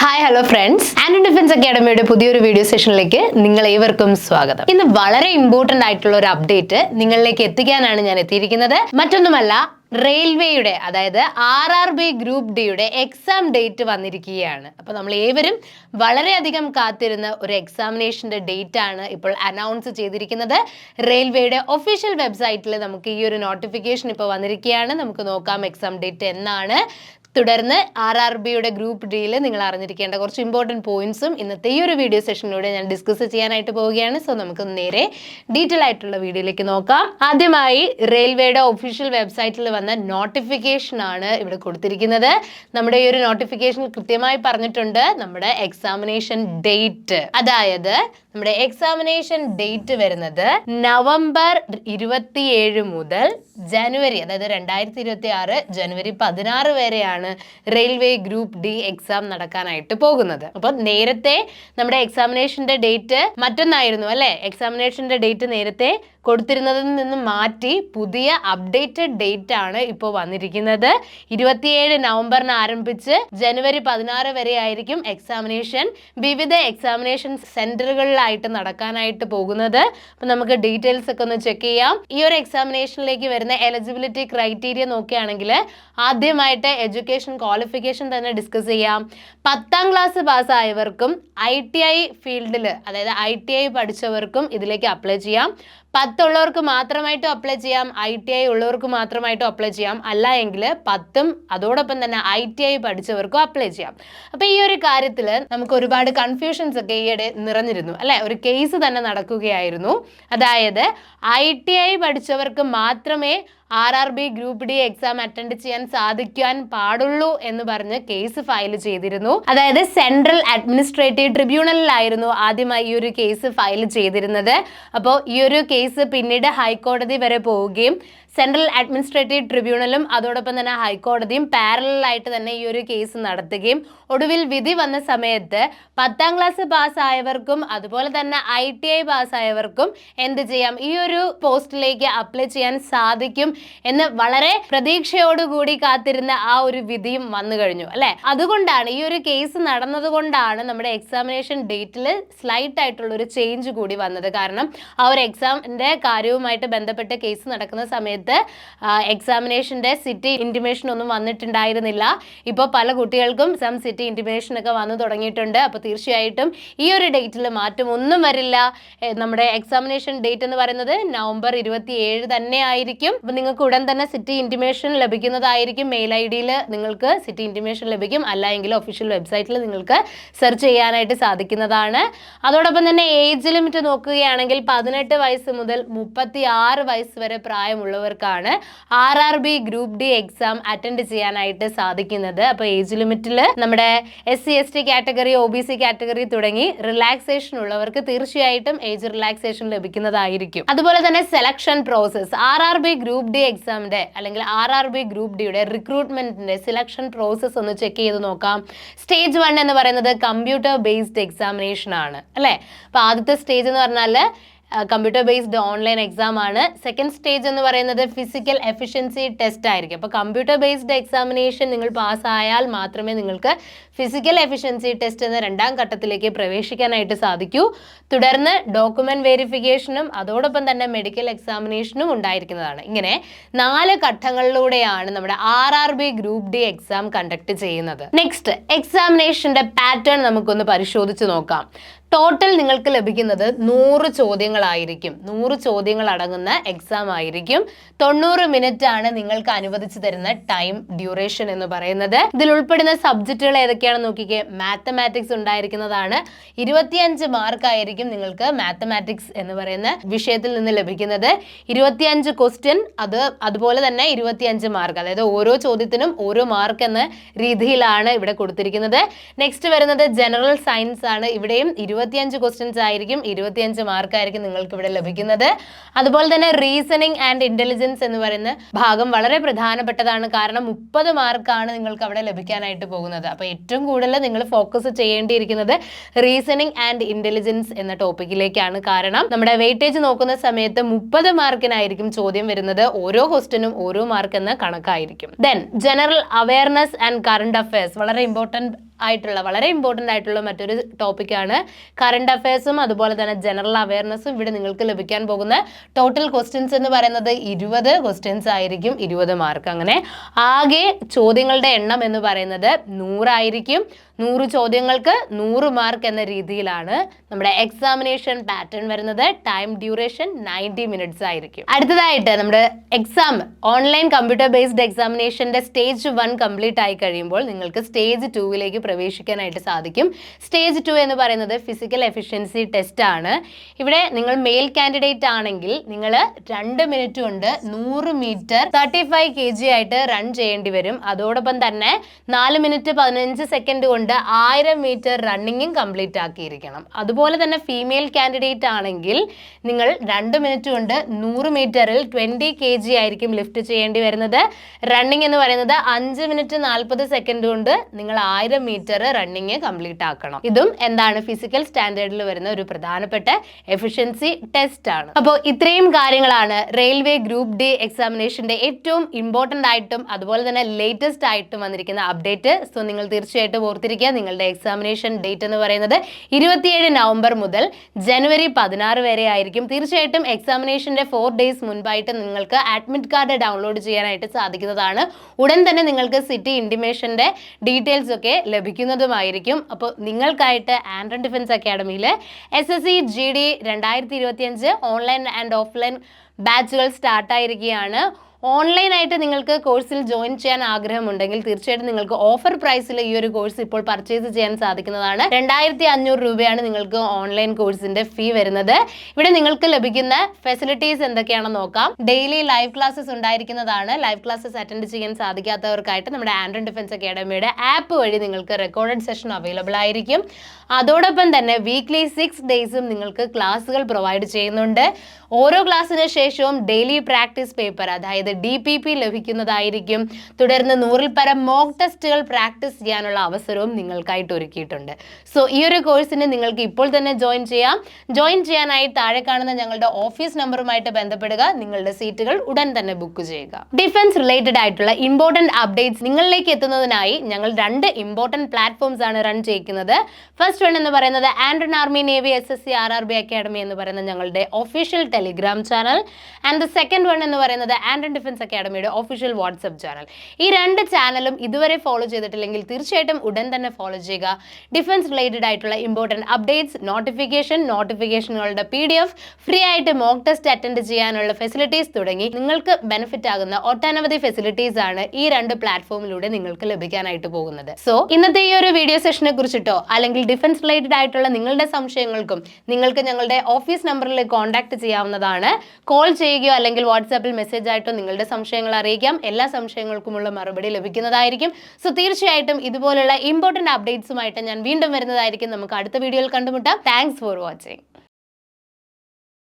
Hi hello friends and defence അക്കാഡമിയുടെ പുതിയൊരു video സെഷനിലേക്ക് നിങ്ങൾ ഏവർക്കും സ്വാഗതം. ഇന്ന് വളരെ ഇമ്പോർട്ടന്റ് ആയിട്ടുള്ള ഒരു അപ്ഡേറ്റ് നിങ്ങളിലേക്ക് എത്തിക്കാനാണ് ഞാൻ എത്തിയിരിക്കുന്നത്. മറ്റൊന്നുമല്ല റെയിൽവേയുടെ അതായത് ആർ ആർ ബി ഗ്രൂപ്പ് ഡിയുടെ എക്സാം ഡേറ്റ് വന്നിരിക്കുകയാണ്. അപ്പോൾ നമ്മൾ ഏവരും വളരെയധികം കാത്തിരുന്ന ഒരു എക്സാമിനേഷന്റെ ഡേറ്റ് ആണ് ഇപ്പോൾ അനൗൺസ് ചെയ്തിരിക്കുന്നത്. റെയിൽവേയുടെ ഒഫീഷ്യൽ വെബ്സൈറ്റിൽ നമുക്ക് ഈ ഒരു നോട്ടിഫിക്കേഷൻ ഇപ്പോൾ വന്നിരിക്കുകയാണ്. നമുക്ക് നോക്കാം എക്സാം ഡേറ്റ് എന്നാണ്. തുടർന്ന് ആർ ആർ ബിയുടെ ഗ്രൂപ്പ് ഡിയിൽ നിങ്ങൾ അറിഞ്ഞിരിക്കേണ്ട കുറച്ച് ഇമ്പോർട്ടന്റ് പോയിന്റ്സും ഇന്നത്തെ ഈ ഒരു വീഡിയോ സെഷനിലൂടെ ഞാൻ ഡിസ്കസ് ചെയ്യാനായിട്ട് പോവുകയാണ്. സോ നമുക്ക് നേരെ ഡീറ്റെയിൽ ആയിട്ടുള്ള വീഡിയോയിലേക്ക് നോക്കാം. ആദ്യമായി റെയിൽവേയുടെ ഒഫീഷ്യൽ വെബ്സൈറ്റിൽ വന്ന നോട്ടിഫിക്കേഷൻ ആണ് ഇവിടെ കൊടുത്തിരിക്കുന്നത്. നമ്മുടെ ഈ ഒരു നോട്ടിഫിക്കേഷൻ കൃത്യമായി പറഞ്ഞിട്ടുണ്ട്. നമ്മുടെ എക്സാമിനേഷൻ ഡേറ്റ് അതായത് നമ്മുടെ എക്സാമിനേഷൻ ഡേറ്റ് വരുന്നത് നവംബർ ഇരുപത്തിയേഴ് മുതൽ ജനുവരി അതായത് രണ്ടായിരത്തി ഇരുപത്തി ആറ് ജനുവരി പതിനാറ് വരെയാണ് റെയിൽവേ ഗ്രൂപ്പ് ഡി എക്സാം നടക്കാനായിട്ട് പോകുന്നത്. അപ്പോൾ നേരത്തെ നമ്മുടെ എക്സാമിനേഷന്റെ ഡേറ്റ് മറ്റൊന്നായിരുന്നു അല്ലേ? എക്സാമിനേഷന്റെ ഡേറ്റ് നേരത്തെ കൊടുത്തിരുന്നതിൽ നിന്ന് മാറ്റി പുതിയ അപ്ഡേറ്റഡ് ഡേറ്റ് ആണ് ഇപ്പോൾ വന്നിരിക്കുന്നത്. ഇരുപത്തിയേഴ് നവംബറിന് ആരംഭിച്ച് ജനുവരി പതിനാറ് വരെ ആയിരിക്കും എക്സാമിനേഷൻ വിവിധ എക്സാമിനേഷൻ സെന്ററുകളിലായിട്ട് നടക്കാനായിട്ട് പോകുന്നത്. അപ്പം നമുക്ക് ഡീറ്റെയിൽസ് ഒക്കെ ഒന്ന് ചെക്ക് ചെയ്യാം. ഈ ഒരു എക്സാമിനേഷനിലേക്ക് വരുന്ന എലിജിബിലിറ്റി ക്രൈറ്റീരിയ നോക്കുകയാണെങ്കിൽ ആദ്യമായിട്ട് എഡ്യൂക്കേഷൻ ക്വാളിഫിക്കേഷൻ തന്നെ ഡിസ്കസ് ചെയ്യാം. പത്താം ക്ലാസ് പാസ്സായവർക്കും ഐ ടി ഐ ഫീൽഡിൽ അതായത് ഐ ടി ഐ പഠിച്ചവർക്കും ഇതിലേക്ക് അപ്ലൈ ചെയ്യാം. പത്തുള്ളവർക്ക് മാത്രമായിട്ടും അപ്ലൈ ചെയ്യാം. ഐ ടി ഐ ഉള്ളവർക്ക് മാത്രമായിട്ടും അപ്ലൈ ചെയ്യാം. അല്ല എങ്കിൽ പത്തും അതോടൊപ്പം തന്നെ ഐ ടി ഐ പഠിച്ചവർക്കും അപ്ലൈ ചെയ്യാം. അപ്പോൾ ഈ ഒരു കാര്യത്തിൽ നമുക്ക് ഒരുപാട് കൺഫ്യൂഷൻസ് ഒക്കെ ഈയിടെ നിറഞ്ഞിരുന്നു. ഒരു കേസ് തന്നെ നടക്കുകയായിരുന്നു. അതായത് ഐ ടി ഐ പഠിച്ചവർക്ക് മാത്രമേ R R B group D exam attend ചെയ്യാൻ സാധിക്കാൻ പാടുള്ളൂ എന്ന് പറഞ്ഞ് കേസ് ഫയൽ ചെയ്തിരുന്നു. അതായത് സെൻട്രൽ അഡ്മിനിസ്ട്രേറ്റീവ് ട്രിബ്യൂണലിലായിരുന്നു ആദ്യമായി ഈ ഒരു കേസ് ഫയൽ ചെയ്തിരുന്നത്. അപ്പോൾ ഈ ഒരു കേസ് പിന്നീട് ഹൈക്കോടതി വരെ പോവുകയും സെൻട്രൽ അഡ്മിനിസ്ട്രേറ്റീവ് ട്രിബ്യൂണലും അതോടൊപ്പം തന്നെ ഹൈക്കോടതിയും പാരലായിട്ട് തന്നെ ഈ ഒരു കേസ് നടത്തുകയും ഒടുവിൽ വിധി വന്ന സമയത്ത് പത്താം ക്ലാസ് പാസ്സായവർക്കും അതുപോലെ തന്നെ ഐ ടി ഐ പാസ്സായവർക്കും എന്ത് ചെയ്യാം? ഈ ഒരു പോസ്റ്റിലേക്ക് അപ്ലൈ ചെയ്യാൻ സാധിക്കും എന്ന് വളരെ പ്രതീക്ഷയോടുകൂടി കാത്തിരുന്ന ആ ഒരു വിധിയും വന്നു കഴിഞ്ഞു അല്ലെ? അതുകൊണ്ടാണ് ഈ ഒരു കേസ് നടന്നതുകൊണ്ടാണ് നമ്മുടെ എക്സാമിനേഷൻ ഡേറ്റിൽ സ്ലൈറ്റ് ആയിട്ടുള്ള ഒരു ചേഞ്ച് കൂടി വന്നത്. കാരണം ആ ഒരു എക്സാമിന്റെ കാര്യവുമായിട്ട് ബന്ധപ്പെട്ട് കേസ് നടക്കുന്ന സമയത്ത് എക്സാമിനേഷന്റെ സിറ്റി ഇന്റിമേഷൻ ഒന്നും വന്നിട്ടുണ്ടായിരുന്നില്ല. ഇപ്പോൾ പല കുട്ടികൾക്കും സം സിറ്റി ഇന്റിമേഷൻ ഒക്കെ വന്നു തുടങ്ങിയിട്ടുണ്ട്. അപ്പോൾ തീർച്ചയായിട്ടും ഈ ഒരു ഡേറ്റിൽ മാറ്റം ഒന്നും വരില്ല. നമ്മുടെ എക്സാമിനേഷൻ ഡേറ്റ് എന്ന് പറയുന്നത് നവംബർ ഇരുപത്തി ഏഴ് തന്നെ ആയിരിക്കും. അപ്പോൾ നിങ്ങൾക്ക് ഉടൻ തന്നെ സിറ്റി ഇന്റിമേഷൻ ലഭിക്കുന്നതായിരിക്കും. മെയിൽ ഐ ഡിയിൽ നിങ്ങൾക്ക് സിറ്റി ഇന്റിമേഷൻ ലഭിക്കും. അല്ലെങ്കിൽ ഒഫീഷ്യൽ വെബ്സൈറ്റിൽ നിങ്ങൾക്ക് സെർച്ച് ചെയ്യാനായിട്ട് സാധിക്കുന്നതാണ്. അതോടൊപ്പം തന്നെ ഏജ് ലിമിറ്റ് നോക്കുകയാണെങ്കിൽ പതിനെട്ട് വയസ്സ് മുതൽ മുപ്പത്തി ആറ് വയസ്സ് വരെ പ്രായമുള്ളവർക്കാണ് R R B group D exam attend ചെയ്യാനായിട്ട് സാധിക്കുന്നത്. അപ്പോൾ ഏജ് ലിമിറ്റിൽ നമ്മുടെ S C S T category O B C category തുടങ്ങി റിലാക്സേഷൻ ഉള്ളവർക്ക് തീർച്ചയായിട്ടും ഏജ് റിലാക്സേഷൻ ലഭിക്കുന്നതായിരിക്കും. അതുപോലെ തന്നെ selection process R R B group D എക്സാമിന്റെ അല്ലെങ്കിൽ ആർ ആർ ബി ഗ്രൂപ്പ് ഡിയുടെ റിക്രൂട്ട്മെന്റിന്റെ സെലക്ഷൻ പ്രോസസ്സ് ഒന്ന് ചെക്ക് ചെയ്ത് നോക്കാം. സ്റ്റേജ് വൺ എന്ന് പറയുന്നത് കമ്പ്യൂട്ടർ ബേസ്ഡ് എക്സാമിനേഷൻ ആണ് അല്ലേ? അപ്പോൾ ആദ്യത്തെ സ്റ്റേജ് എന്ന് പറഞ്ഞാൽ കമ്പ്യൂട്ടർ ബേസ്ഡ് ഓൺലൈൻ എക്സാം ആണ്. സെക്കൻഡ് സ്റ്റേജ് എന്ന് പറയുന്നത് ഫിസിക്കൽ എഫിഷ്യൻസി ടെസ്റ്റ് ആയിരിക്കും. അപ്പോൾ കമ്പ്യൂട്ടർ ബേസ്ഡ് എക്സാമിനേഷൻ നിങ്ങൾ പാസ്സായാൽ മാത്രമേ നിങ്ങൾക്ക് ഫിസിക്കൽ എഫിഷ്യൻസി ടെസ്റ്റ് എന്ന രണ്ടാം ഘട്ടത്തിലേക്ക് പ്രവേശിക്കാനായിട്ട് സാധിക്കൂ. തുടർന്ന് ഡോക്യുമെന്റ് വെരിഫിക്കേഷനും അതോടൊപ്പം തന്നെ മെഡിക്കൽ എക്സാമിനേഷനും ഉണ്ടായിരിക്കുന്നതാണ്. ഇങ്ങനെ നാല് ഘട്ടങ്ങളിലൂടെയാണ് നമ്മുടെ R R B group D exam conduct ചെയ്യുന്നത്. നെക്സ്റ്റ് എക്സാമിനേഷന്റെ പാറ്റേൺ നമുക്കൊന്ന് പരിശോധിച്ച് നോക്കാം. ടോട്ടൽ നിങ്ങൾക്ക് ലഭിക്കുന്നത് നൂറ് ചോദ്യങ്ങളായിരിക്കും. നൂറ് ചോദ്യങ്ങൾ അടങ്ങുന്ന എക്സാം ആയിരിക്കും. തൊണ്ണൂറ് മിനിറ്റ് ആണ് നിങ്ങൾക്ക് അനുവദിച്ചു തരുന്ന ടൈം ഡ്യൂറേഷൻ എന്ന് പറയുന്നത്. ഇതിൽ ഉൾപ്പെടുന്ന സബ്ജക്റ്റുകൾ ഏതൊക്കെയാണെന്ന് നോക്കിക്കേ. മാത്തമാറ്റിക്സ് ഉണ്ടായിരിക്കുന്നതാണ്. ഇരുപത്തിയഞ്ച് മാർക്ക് ആയിരിക്കും നിങ്ങൾക്ക് മാത്തമാറ്റിക്സ് എന്ന് പറയുന്ന വിഷയത്തിൽ നിന്ന് ലഭിക്കുന്നത്. ഇരുപത്തിയഞ്ച് ക്വസ്റ്റ്യൻ അത് അതുപോലെ തന്നെ ഇരുപത്തിയഞ്ച് മാർക്ക് അതായത് ഓരോ ചോദ്യത്തിനും ഓരോ മാർക്ക് എന്ന രീതിയിലാണ് ഇവിടെ കൊടുത്തിരിക്കുന്നത്. നെക്സ്റ്റ് വരുന്നത് ജനറൽ സയൻസ് ആണ്. ഇവിടെയും ഇരുപത്തിയഞ്ച് ക്വസ്റ്റ്യൻസ് ആയിരിക്കും. ഇരുപത്തിയഞ്ച് മാർക്കായിരിക്കും നിങ്ങൾക്ക് ഇവിടെ ലഭിക്കുന്നത്. അതുപോലെ തന്നെ റീസണിങ് ആൻഡ് ഇന്റലിജൻസ് എന്ന് പറയുന്ന ഭാഗം വളരെ പ്രധാനപ്പെട്ടതാണ്. കാരണം മുപ്പത് മാർക്കാണ് നിങ്ങൾക്ക് അവിടെ ലഭിക്കാനായിട്ട് പോകുന്നത്. അപ്പോൾ ഏറ്റവും കൂടുതൽ നിങ്ങൾ ഫോക്കസ് ചെയ്യേണ്ടിയിരിക്കുന്നത് റീസണിങ് ആൻഡ് ഇന്റലിജൻസ് എന്ന ടോപ്പിക്കിലേക്കാണ് കാരണം നമ്മുടെ വെയിറ്റേജ് നോക്കുന്ന സമയത്ത് മുപ്പത് മാർക്കിനായിരിക്കും ചോദ്യം വരുന്നത്. ഓരോ ക്വസ്റ്റിനും ഓരോ മാർക്ക് എന്ന കണക്കായിരിക്കും. Then general awareness and current affairs വളരെ ഇമ്പോർട്ടന്റ് ആയിട്ടുള്ള വളരെ ഇമ്പോർട്ടന്റ് ആയിട്ടുള്ള മറ്റൊരു ടോപ്പിക്കാണ് കറണ്ട് അഫയേഴ്സും അതുപോലെ തന്നെ ജനറൽ അവയർനെസ്സും ഇവിടെ നിങ്ങൾക്ക് ലഭിക്കാൻ പോകുന്ന ടോട്ടൽ ക്വസ്റ്റ്യൻസ് എന്ന് പറയുന്നത് ഇരുപത് ക്വസ്റ്റ്യൻസ് ആയിരിക്കും ഇരുപത് മാർക്ക് അങ്ങനെ ആകെ ചോദ്യങ്ങളുടെ എണ്ണം എന്ന് പറയുന്നത് നൂറായിരിക്കും. നൂറ് ചോദ്യങ്ങൾക്ക് നൂറ് മാർക്ക് എന്ന രീതിയിലാണ് നമ്മുടെ എക്സാമിനേഷൻ പാറ്റേൺ വരുന്നത്. ടൈം ഡ്യൂറേഷൻ നയന്റി മിനിറ്റ്സ് ആയിരിക്കും. അടുത്തതായിട്ട് നമ്മുടെ എക്സാം ഓൺലൈൻ കമ്പ്യൂട്ടർ ബേസ്ഡ് എക്സാമിനേഷന്റെ സ്റ്റേജ് വൺ കംപ്ലീറ്റ് ആയി കഴിയുമ്പോൾ നിങ്ങൾക്ക് സ്റ്റേജ് ടൂവിലേക്ക് പ്രവേശിക്കാനായിട്ട് സാധിക്കും. സ്റ്റേജ് ടു എന്ന് പറയുന്നത് ഫിസിക്കൽ എഫിഷ്യൻസി ടെസ്റ്റ് ആണ്. ഇവിടെ നിങ്ങൾ മെയിൽ കാൻഡിഡേറ്റ് ആണെങ്കിൽ നിങ്ങൾ രണ്ട് മിനിറ്റ് കൊണ്ട് നൂറ് metre thirty five K G ആയിട്ട് റൺ ചെയ്യേണ്ടി വരും. അതോടൊപ്പം തന്നെ നാല് മിനിറ്റ് പതിനഞ്ച് സെക്കൻഡ് കൊണ്ട് ആയിരം മീറ്റർ റണ്ണിങ്ങും കംപ്ലീറ്റ് ആക്കിയിരിക്കണം. അതുപോലെ തന്നെ ഫീമെയിൽ കാൻഡിഡേറ്റ് ആണെങ്കിൽ നിങ്ങൾ രണ്ട് മിനിറ്റ് കൊണ്ട് നൂറ് മീറ്ററിൽ ട്വന്റി കെ ജി ആയിരിക്കും ലിഫ്റ്റ് ചെയ്യേണ്ടി വരുന്നത്. റണ്ണിങ് എന്ന് പറയുന്നത് അഞ്ച് മിനിറ്റ് നാൽപ്പത് സെക്കൻഡ് കൊണ്ട് നിങ്ങൾ ആയിരം മീറ്റർ റണ്ണിങ് കംപ്ലീറ്റ് ആക്കണം. ഇതും എന്താണ് ഫിസിക്കൽ സ്റ്റാൻഡേർഡിൽ വരുന്ന ഒരു പ്രധാനപ്പെട്ട എഫിഷ്യൻസി ടെസ്റ്റ് ആണ്. അപ്പോൾ ഇത്രയും കാര്യങ്ങളാണ് റെയിൽവേ ഗ്രൂപ്പ് ഡി എക്സാമിനേഷന്റെ ഏറ്റവും ഇമ്പോർട്ടന്റ് ആയിട്ടും അതുപോലെ തന്നെ ലേറ്റസ്റ്റ് ആയിട്ടും വന്നിരിക്കുന്ന അപ്ഡേറ്റ് സോ നിങ്ങൾ തീർച്ചയായിട്ടും ഓർത്തിരിക്കുക നിങ്ങളുടെ എക്സാമിനേഷൻ ഡേറ്റ് എന്ന് പറയുന്നത് ഇരുപത്തിയേഴ് നവംബർ മുതൽ ജനുവരി പതിനാറ് വരെ ആയിരിക്കും. തീർച്ചയായിട്ടും എക്സാമിനേഷന്റെ ഫോർ ഡേയ്സ് മുൻപായിട്ട് നിങ്ങൾക്ക് അഡ്മിറ്റ് കാർഡ് ഡൗൺലോഡ് ചെയ്യാനായിട്ട് സാധിക്കുന്നതാണ്. ഉടൻ തന്നെ നിങ്ങൾക്ക് സിറ്റി ഇന്റിമേഷന്റെ ഡീറ്റെയിൽസ് ഒക്കെ ലഭിക്കുന്നതുമായിരിക്കും. അപ്പോൾ നിങ്ങൾക്കായിട്ട് ആൻഡ്രൻ defence അക്കാഡമിയിൽ S S C G D രണ്ടായിരത്തി ഇരുപത്തിയഞ്ച് ഓൺലൈൻ ആൻഡ് ഓഫ്ലൈൻ ബാച്ചുകൾ സ്റ്റാർട്ടായിരിക്കുകയാണ് ഓൺലൈനായിട്ട് നിങ്ങൾക്ക് കോഴ്സിൽ ജോയിൻ ചെയ്യാൻ ആഗ്രഹമുണ്ടെങ്കിൽ തീർച്ചയായിട്ടും നിങ്ങൾക്ക് ഓഫർ പ്രൈസിൽ ഈ ഒരു കോഴ്സ് ഇപ്പോൾ പർച്ചേസ് ചെയ്യാൻ സാധിക്കുന്നതാണ്. രണ്ടായിരത്തി അഞ്ഞൂറ് രൂപയാണ് നിങ്ങൾക്ക് ഓൺലൈൻ കോഴ്സിന്റെ ഫീ വരുന്നത്. ഇവിടെ നിങ്ങൾക്ക് ലഭിക്കുന്ന ഫെസിലിറ്റീസ് എന്തൊക്കെയാണെന്ന് നോക്കാം. ഡെയിലി ലൈവ് ക്ലാസ്സസ് ഉണ്ടായിരിക്കുന്നതാണ്. ലൈവ് ക്ലാസ്സസ് അറ്റൻഡ് ചെയ്യാൻ സാധിക്കാത്തവർക്കായിട്ട് നമ്മുടെ ആൻഡ്രൻ ഡിഫൻസ് അക്കാഡമിയുടെ ആപ്പ് വഴി നിങ്ങൾക്ക് റെക്കോർഡഡ് സെഷൻ അവൈലബിൾ ആയിരിക്കും. അതോടൊപ്പം തന്നെ വീക്ക്ലി സിക്സ് ഡേയ്സും നിങ്ങൾക്ക് ക്ലാസ്സുകൾ പ്രൊവൈഡ് ചെയ്യുന്നുണ്ട്. ഓരോ ക്ലാസ്സിന് ശേഷവും ഡെയിലി പ്രാക്ടീസ് പേപ്പർ അതായത് ഡി പി പി ലഭിക്കുന്നതായിരിക്കും. തുടർന്ന് നൂറിൽ പരം മോക്ക് ടെസ്റ്റുകൾ പ്രാക്ടീസ് ചെയ്യാനുള്ള അവസരവും നിങ്ങൾക്കായിട്ട് ഒരുക്കിയിട്ടുണ്ട്. സോ ഈ ഒരു കോഴ്സിന് നിങ്ങൾക്ക് ഇപ്പോൾ തന്നെ ജോയിൻ ചെയ്യാം. ജോയിൻ ചെയ്യാനായി താഴെ കാണുന്ന ഞങ്ങളുടെ ഓഫീസ് നമ്പറുമായിട്ട് ബന്ധപ്പെടുക. നിങ്ങളുടെ സീറ്റുകൾ ഉടൻ തന്നെ ബുക്ക് ചെയ്യുക. ഡിഫൻസ് റിലേറ്റഡ് ആയിട്ടുള്ള ഇമ്പോർട്ടന്റ് അപ്ഡേറ്റ്സ് നിങ്ങളിലേക്ക് എത്തുന്നതിനായി ഞങ്ങൾ രണ്ട് ഇമ്പോർട്ടന്റ് പ്ലാറ്റ്ഫോംസ് ആണ് റൺ ചെയ്യിക്കുന്നത്. ഫസ്റ്റ് വൺ എന്ന് പറയുന്നത് ആൻഡ്രൻ army navy S S C R R B academy എന്ന് പറയുന്ന ഞങ്ങളുടെ official Telegram channel and the second one എന്ന് പറയുന്നത് ആൻഡ്രൻ ഡിഫൻസ് അക്കാഡമിയുടെ ഒഫീഷ്യൽ വാട്സ്ആപ്പ് ചാനൽ ഈ രണ്ട് ചാനലും ഇതുവരെ ഫോളോ ചെയ്തിട്ടില്ലെങ്കിൽ തീർച്ചയായിട്ടും ഉടൻ തന്നെ ഫോളോ ചെയ്യുക. ഡിഫൻസ് റിലേറ്റഡ് ആയിട്ടുള്ള ഇമ്പോർട്ടന്റ് അപ്ഡേറ്റ്സ് നോട്ടിഫിക്കേഷൻ നോട്ടിഫിക്കേഷനുകളുടെ പി ഡി എഫ് ഫ്രീ ആയിട്ട് മോക്ക് ടെസ്റ്റ് അറ്റൻഡ് ചെയ്യാനുള്ള ഫെസിലിറ്റീസ് തുടങ്ങി നിങ്ങൾക്ക് ബെനിഫിറ്റ് ആകുന്ന ഒട്ടനവധി ഫെസിലിറ്റീസ് ആണ് ഈ രണ്ട് പ്ലാറ്റ്ഫോമിലൂടെ നിങ്ങൾക്ക് ലഭിക്കാനായിട്ട് പോകുന്നത്. സോ ഇന്നത്തെ ഈ ഒരു വീഡിയോ സെഷനെ കുറിച്ചിട്ടോ അല്ലെങ്കിൽ ഡിഫൻസ് റിലേറ്റഡ് ആയിട്ടുള്ള നിങ്ങളുടെ സംശയങ്ങൾക്കും നിങ്ങൾക്ക് ഞങ്ങളുടെ ഓഫീസ് നമ്പറിൽ കോൺടാക്ട് ചെയ്യാവുന്നതാണ്. കോൾ ചെയ്യുകയോ അല്ലെങ്കിൽ വാട്സാപ്പിൽ മെസ്സേജ് ആയിട്ടോ നിങ്ങളുടെ സംശയങ്ങൾ അറിയിക്കാം. എല്ലാ സംശയങ്ങൾക്കുമുള്ള മറുപടി ലഭിക്കുന്നതായിരിക്കും. സോ തീർച്ചയായിട്ടും ഇതുപോലുള്ള ഇമ്പോർട്ടന്റ് അപ്ഡേറ്റ്സുമായിട്ട് ഞാൻ വീണ്ടും വരുന്നതായിരിക്കും. നമുക്ക് അടുത്ത വീഡിയോയിൽ കണ്ടുമുട്ടാം. Thanks for watching